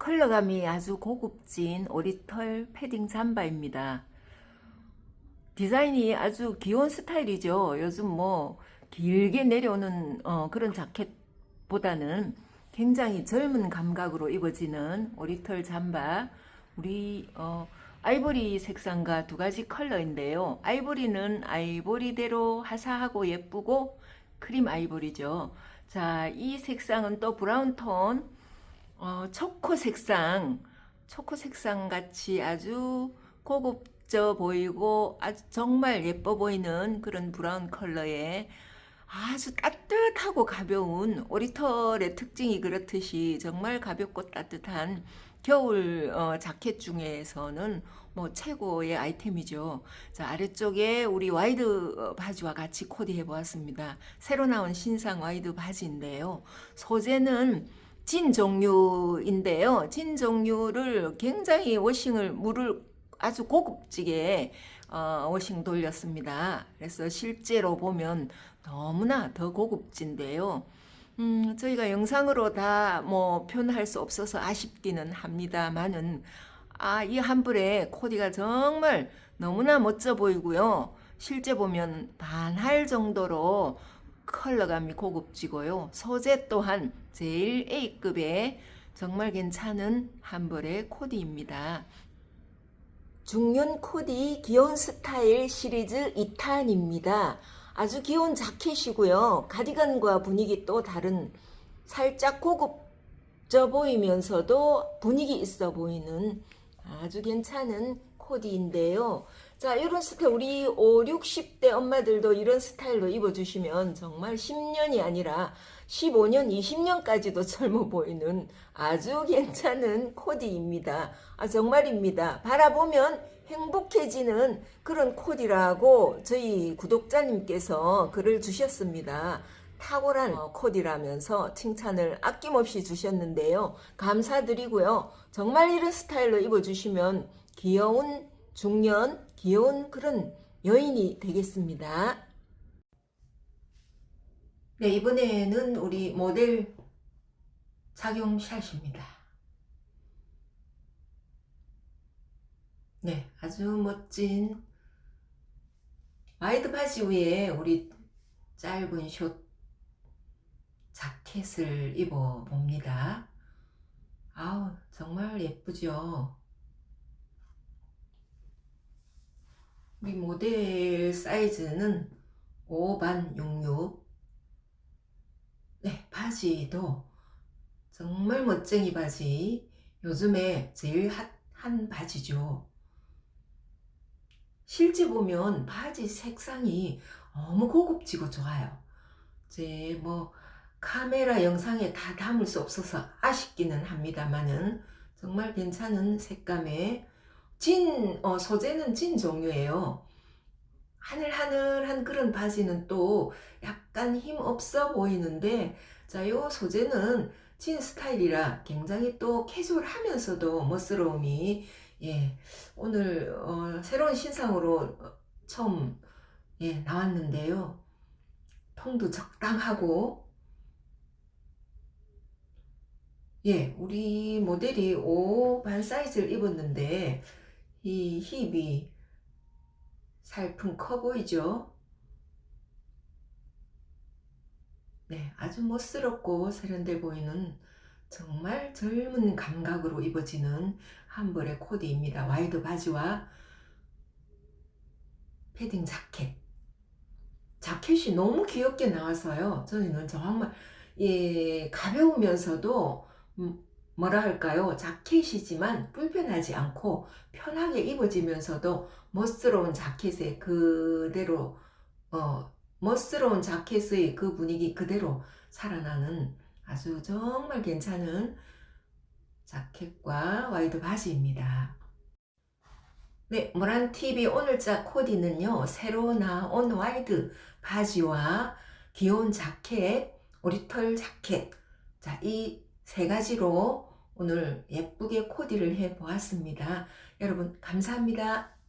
컬러감이 아주 고급진 오리털 패딩 잠바입니다. 디자인이 아주 귀여운 스타일이죠. 요즘 뭐 길게 내려오는 어, 그런 자켓보다는 굉장히 젊은 감각으로 입어지는 오리털 잠바. 우리 어, 아이보리 색상과 두 가지 컬러인데요. 아이보리는 아이보리대로 화사하고 예쁘고 크림 아이보리죠. 자, 이 색상은 또 브라운 톤, 어, 초코 색상, 초코 색상 같이 아주 고급져 보이고 아주 정말 예뻐 보이는 그런 브라운 컬러의 아주 따뜻하고 가벼운 오리털의 특징이 그렇듯이 정말 가볍고 따뜻한 겨울 어, 자켓 중에서는 뭐 최고의 아이템이죠. 자, 아래쪽에 우리 와이드 어, 바지와 같이 코디해 보았습니다. 새로 나온 신상 와이드 바지인데요. 소재는 진 종류인데요. 진 종류를 굉장히 워싱을 물을 아주 고급지게 어, 워싱 돌렸습니다. 그래서 실제로 보면 너무나 더 고급진데요. 음, 저희가 영상으로 다 뭐 표현할 수 없어서 아쉽기는 합니다만은 아, 이 한불의 코디가 정말 너무나 멋져 보이고요. 실제 보면 반할 정도로 컬러감이 고급지고요. 소재 또한 제일 A급의 정말 괜찮은 한벌의 코디입니다. 중년 코디 귀여운 스타일 시리즈 2탄입니다. 아주 귀여운 자켓이고요. 가디건과 분위기 또 다른 살짝 고급져 보이면서도 분위기 있어 보이는 아주 괜찮은 코디인데요. 자, 이런 스타일 우리 5, 60대 엄마들도 이런 스타일로 입어주시면 정말 10년이 아니라 15년, 20년까지도 젊어 보이는 아주 괜찮은 코디입니다. 아, 정말입니다. 바라보면 행복해지는 그런 코디라고 저희 구독자님께서 글을 주셨습니다. 탁월한 어, 코디라면서 칭찬을 아낌없이 주셨는데요. 감사드리고요. 정말 이런 스타일로 입어주시면 귀여운 중년, 귀여운 그런 여인이 되겠습니다. 네, 이번에는 우리 모델 착용샷입니다. 네, 아주 멋진 와이드 바지 위에 우리 짧은 숏 자켓을 입어 봅니다. 아우, 정말 예쁘죠? 우리 모델 사이즈는 5반 66. 네, 바지도 정말 멋쟁이 바지. 요즘에 제일 핫한 바지죠. 실제 보면 바지 색상이 너무 고급지고 좋아요. 제 뭐 카메라 영상에 다 담을 수 없어서 아쉽기는 합니다만은 정말 괜찮은 색감의 진 어, 소재는 진 종류예요. 하늘하늘한 그런 바지는 또 약간 힘 없어 보이는데 자, 요 소재는 진 스타일이라 굉장히 또 캐주얼하면서도 멋스러움이 예, 오늘 어, 새로운 신상으로 처음 예, 나왔는데요. 통도 적당하고 예, 우리 모델이 5반 사이즈를 입었는데 이 힙이 살품 커 보이죠? 네, 아주 멋스럽고 세련돼 보이는 정말 젊은 감각으로 입어지는 한 벌의 코디입니다. 와이드 바지와 패딩 자켓. 자켓이 너무 귀엽게 나와서요. 저는 정말 예, 가벼우면서도 음, 뭐라 할까요? 자켓이지만 불편하지 않고 편하게 입어지면서도 멋스러운 자켓에 그대로 어 멋스러운 자켓의 그 분위기 그대로 살아나는 아주 정말 괜찮은 자켓과 와이드 바지입니다. 네, 모란TV 오늘자 코디는요, 새로 나온 와이드 바지와 귀여운 자켓, 오리털 자켓. 자, 이 세 가지로 오늘 예쁘게 코디를 해 보았습니다. 여러분, 감사합니다.